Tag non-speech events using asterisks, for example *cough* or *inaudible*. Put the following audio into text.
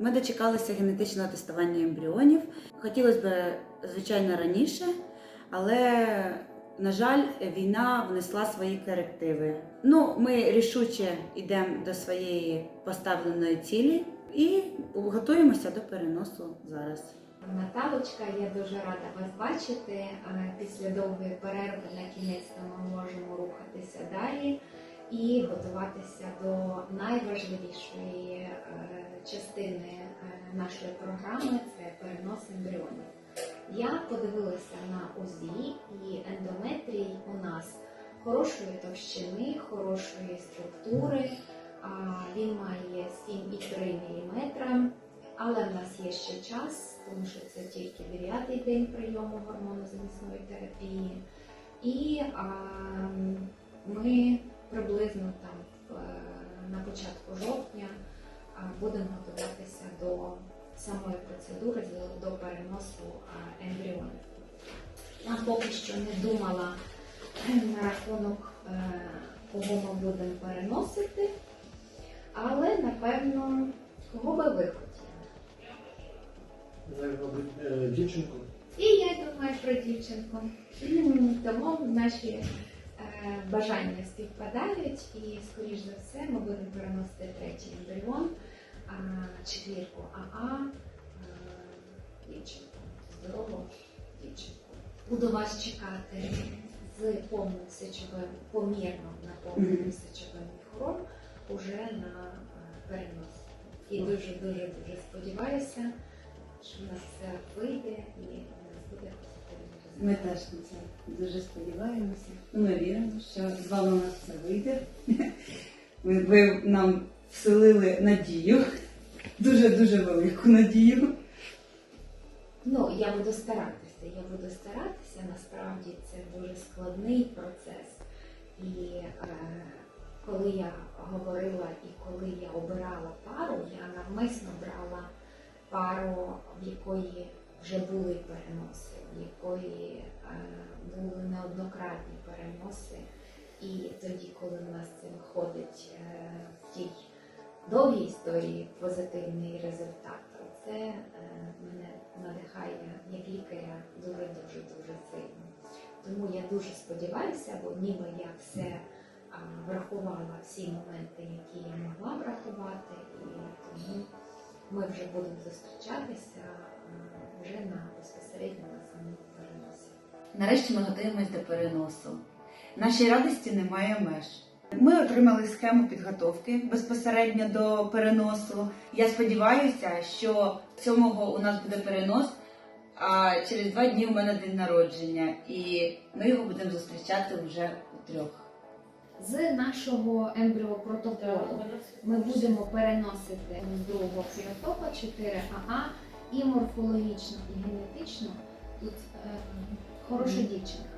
Ми дочекалися генетичного тестування ембріонів. Хотілося б, звичайно, раніше, але, на жаль, війна внесла свої корективи. Ну, ми рішуче йдемо до своєї поставленої цілі і готуємося до переносу зараз. Наталочка, я дуже рада вас бачити. Е, Після довгої перерви на кінець ми можемо рухатися далі і готуватися до найважливішої е, частини е, нашої програми це перенос ембріонів. Я подивилася на УЗІ і ендометрій у нас хорошої товщини, хорошої структури. Він має 7,3 мм. Але в нас є ще час, тому що це тільки 9-й день прийому гормонозамісної терапії. І а, ми приблизно там на початку жовтня будемо готуватися до самої процедури до- переносу ембріонів. Я поки що не думала е, на рахунок, е, кого ми будемо переносити, але напевно, кого би ви хотіли. Навіть, мабуть, е, дівчинку. І я думаю про дівчинку. Тому наші е, бажання співпадають, і, скоріш за все, ми будемо переносити третій ембріон, четвірку АА, е, дівчинку, здорову дівчинку. Буду вас чекати з повним сечовим, помірно наповненим Мгм. сечовим міхуром уже на е, перенос. І дуже дуже дуже сподіваюся, що в нас все вийде і у нас буде. Ми теж на це дуже сподіваємося. Ми віримо, що з вами у нас все вийде. *laughs* Ви, ви нам вселили надію, дуже-дуже велику надію. Ну, я буду старатися, я буду старатися. Насправді це дуже складний процес. І е, коли я говорила і коли я обирала пару, я навмисно брала пару, в якої вже були переноси, в якої е, були неоднократні переноси. І тоді, коли в нас це виходить е, в тій довгій історії позитивний результат, це е, мене надихає як лікаря дуже дуже сильно. Тому я дуже сподіваюся, бо ніби я все врахувала всі моменти, які я могла ми вже будемо зустрічатися вже на безпосередньо на самому переносі. Нарешті ми готуємось до переносу. Нашій радості немає меж. Ми отримали схему підготовки безпосередньо до переносу. Я сподіваюся, що 7-го у нас буде перенос, а через два дні у мене день народження, і ми його будемо зустрічати вже у трьох. З нашого ембріопротоколу ми будемо переносити з другого фіотопа 4АА і морфологічно, і генетично. Тут е, хороша дівчинка.